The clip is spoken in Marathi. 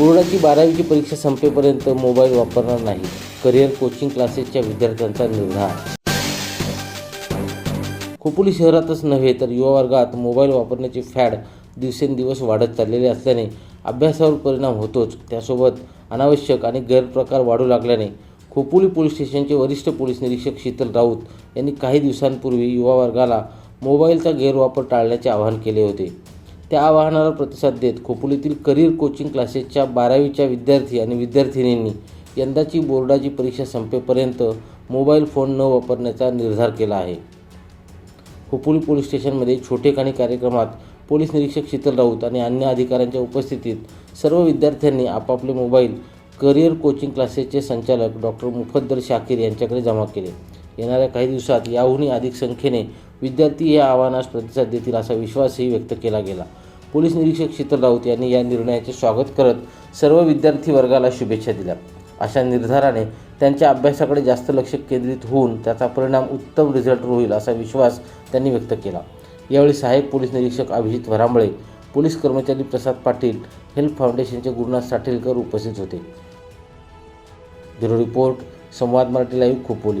बोर्डाची बारावीची परीक्षा संपेपर्यंत मोबाईल वापरणार नाही. करिअर कोचिंग क्लासेसच्या विद्यार्थ्यांचा निर्धार. खोपोली शहरातच नव्हे तर युवा वर्गात मोबाईल वापरण्याचे फॅड दिवसेंदिवस वाढत चाललेले असल्याने अभ्यासावर परिणाम होतोच. त्यासोबत अनावश्यक आणि गैरप्रकार वाढू लागल्याने खोपोली पोलीस स्टेशनचे वरिष्ठ पोलीस निरीक्षक शीतल राऊत यांनी काही दिवसांपूर्वी युवा वर्गाला मोबाईलचा गैरवापर टाळण्याचे आवाहन केले होते. त्या आवाहनाला प्रतिसाद देत खोपोलीतील करिअर कोचिंग क्लासेसच्या बारावीच्या विद्यार्थी आणि विद्यार्थिनींनी यंदाची बोर्डाची परीक्षा संपेपर्यंत मोबाईल फोन न वापरण्याचा निर्धार केला आहे. खोपोली पोलीस स्टेशनमध्ये छोटेखानी कार्यक्रमात पोलीस निरीक्षक शीतल राऊत आणि अन्य अधिकाऱ्यांच्या उपस्थितीत सर्व विद्यार्थ्यांनी आपापले मोबाईल करिअर कोचिंग क्लासेसचे संचालक डॉक्टर मुफद्दल शाकीर यांच्याकडे जमा केले. येणाऱ्या काही दिवसात याहूनही अधिक संख्येने विद्यार्थी या आव्हानास प्रतिसाद देतील असा विश्वासही व्यक्त केला गेला. पोलीस निरीक्षक शीतल राऊत यांनी या निर्णयाचे स्वागत करत सर्व विद्यार्थी वर्गाला शुभेच्छा दिल्या. अशा निर्धाराने त्यांच्या अभ्यासाकडे जास्त लक्ष केंद्रित होऊन त्याचा परिणाम उत्तम रिझल्ट होईल असा विश्वास त्यांनी व्यक्त केला. यावेळी सहाय्यक पोलीस निरीक्षक अभिजित वरांबळे पोलीस कर्मचारी प्रसाद पाटील हेल्प फाउंडेशनचे गुरुनाथ साठेलकर उपस्थित होते. ब्युरो रिपोर्ट संवाद मराठी लाईव्ह खोपोली.